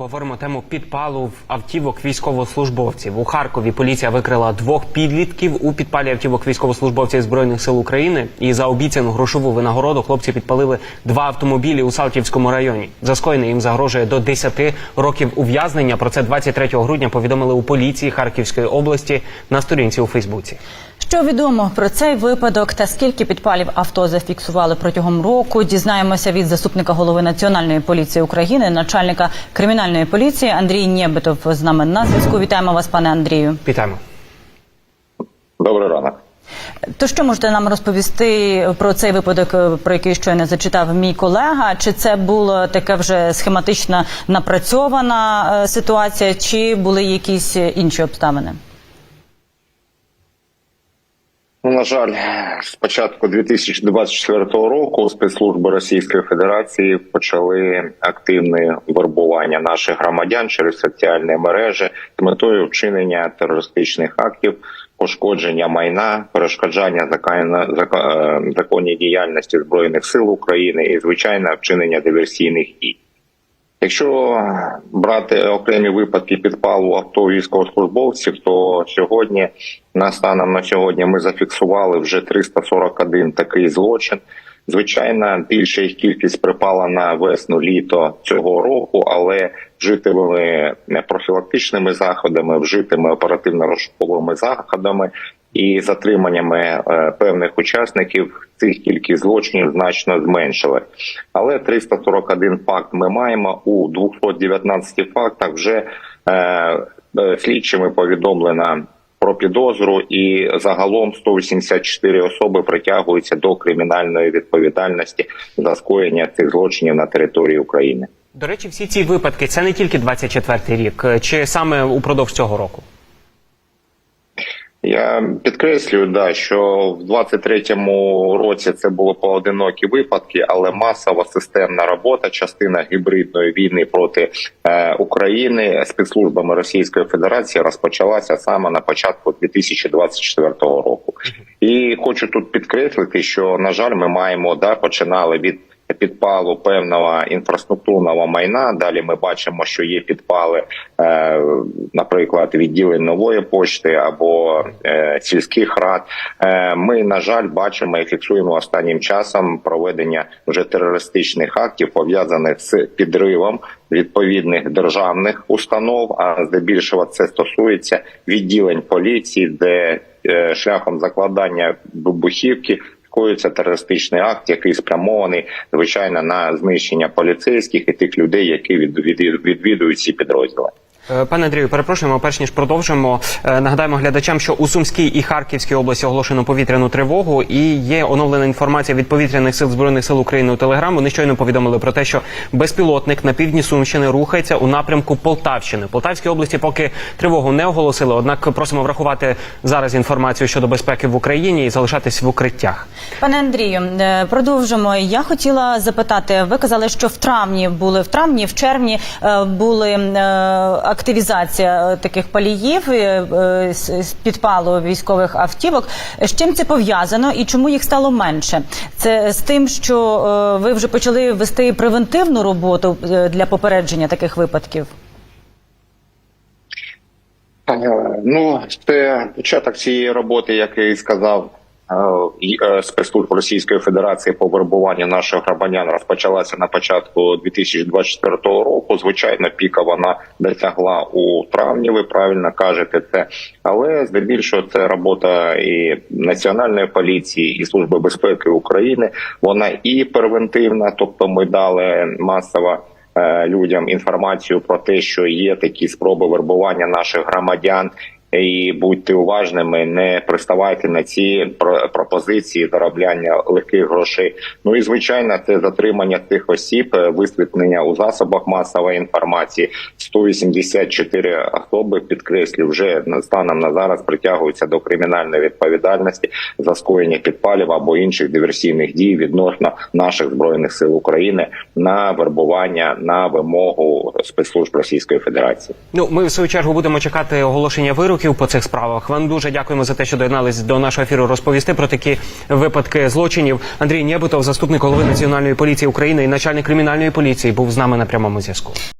обговоримо тему підпалу в автівок військовослужбовців. У Харкові поліція викрила двох підлітків у підпалі автівок військовослужбовців збройних сил України. І за обіцяну грошову винагороду хлопці підпалили два автомобілі у Салтівському районі. За скоєне їм загрожує до 10 років ув'язнення. Про це 23 грудня повідомили у поліції Харківської області на сторінці у Фейсбуці. Що відомо про цей випадок та скільки підпалів авто зафіксували протягом року? Дізнаємося від заступника голови Національної поліції України, начальника кримінальної поліції Андрій Нєбитов з нами на зв'язку. Вітаємо вас, пане Андрію. Вітаємо. Добрий ранок. То що можете нам розповісти про цей випадок, про який щойно зачитав мій колега? Чи це була така вже схематична напрацьована е, ситуація, чи були якісь інші обставини? Ну, на жаль, з початку 2024 року спецслужби Російської Федерації почали активне вербування наших громадян через соціальні мережі з метою вчинення терористичних актів, пошкодження майна, перешкоджання е, законній діяльності збройних сил України і звичайно вчинення диверсійних дій. Якщо брати окремі випадки підпалу авто військовослужбовців, то сьогодні на станом на сьогодні ми зафіксували вже 341 такий злочин. Звичайно, більша їх кількість припала на весну літо цього року, але вжитими профілактичними заходами, вжитими оперативно-розшуковими заходами і затриманнями е, певних учасників цих кількість злочинів значно зменшили. Але 341 факт ми маємо у 219 фактах вже е, е, слідчими повідомлено про підозру, і загалом 184 особи притягуються до кримінальної відповідальності за скоєння цих злочинів на території України. До речі, всі ці випадки це не тільки 24-й рік, чи саме упродовж цього року. Я підкреслюю, да, що в 23-му році це були поодинокі випадки, але масова системна робота, частина гібридної війни проти е, України спецслужбами Російської Федерації розпочалася саме на початку 2024 року. І хочу тут підкреслити, що на жаль, ми маємо да починали від. Підпалу певного інфраструктурного майна. Далі ми бачимо, що є підпали, е, наприклад, відділень нової почти або е, сільських рад. Е, ми на жаль бачимо і фіксуємо останнім часом проведення вже терористичних актів пов'язаних з підривом відповідних державних установ. А здебільшого це стосується відділень поліції, де шляхом закладання вибухівки коїться терористичний акт, який спрямований звичайно на знищення поліцейських і тих людей, які від- від- відвідують ці підрозділи. Е, Пане Андрію, перепрошуємо, перш ніж продовжимо. е, Нагадаємо глядачам, що у Сумській і Харківській області оголошено повітряну тривогу, і є оновлена інформація від повітряних сил збройних сил України у Телеграм. Вони щойно повідомили про те, що безпілотник на півдні Сумщини рухається у напрямку Полтавщини. Полтавській області поки тривогу не оголосили. Однак просимо врахувати зараз інформацію щодо безпеки в Україні і залишатись в укриттях. Пане Андрію, е, продовжимо. Я хотіла запитати. Ви казали, що в травні були в травні, в червні були активізація е, таких паліїв е, е, підпалу військових автівок. З чим це пов'язано і чому їх стало менше? Це з тим, що ви вже почали вести превентивну роботу для попередження таких випадків. Ну, це початок цієї роботи, як і сказав. Е, Спецслужб Російської Федерації по вербуванню наших громадян розпочалася на початку 2024 року. Звичайно, піка вона досягла у травні. Ви правильно кажете це, але здебільшого це робота і національної поліції, і служби безпеки України. Вона і превентивна, тобто ми дали масово е, людям інформацію про те, що є такі спроби вербування наших громадян. І будьте уважними, не приставайте на ці про- пропозиції заробляння легких грошей. Ну і звичайно, це затримання тих осіб, е, висвітлення у засобах масової інформації. 184 особи підкреслю вже станом на зараз притягуються до кримінальної відповідальності за скоєння підпалів або інших диверсійних дій відносно наших збройних сил України на вербування на вимогу спецслужб Російської Федерації. Ну, ми в свою чергу будемо чекати оголошення вироків по цих справах. Вам дуже дякуємо за те, що доєднались до нашого ефіру розповісти про такі випадки злочинів. Андрій Нєбутов, заступник голови національної поліції України і начальник кримінальної поліції, був з нами на прямому зв'язку.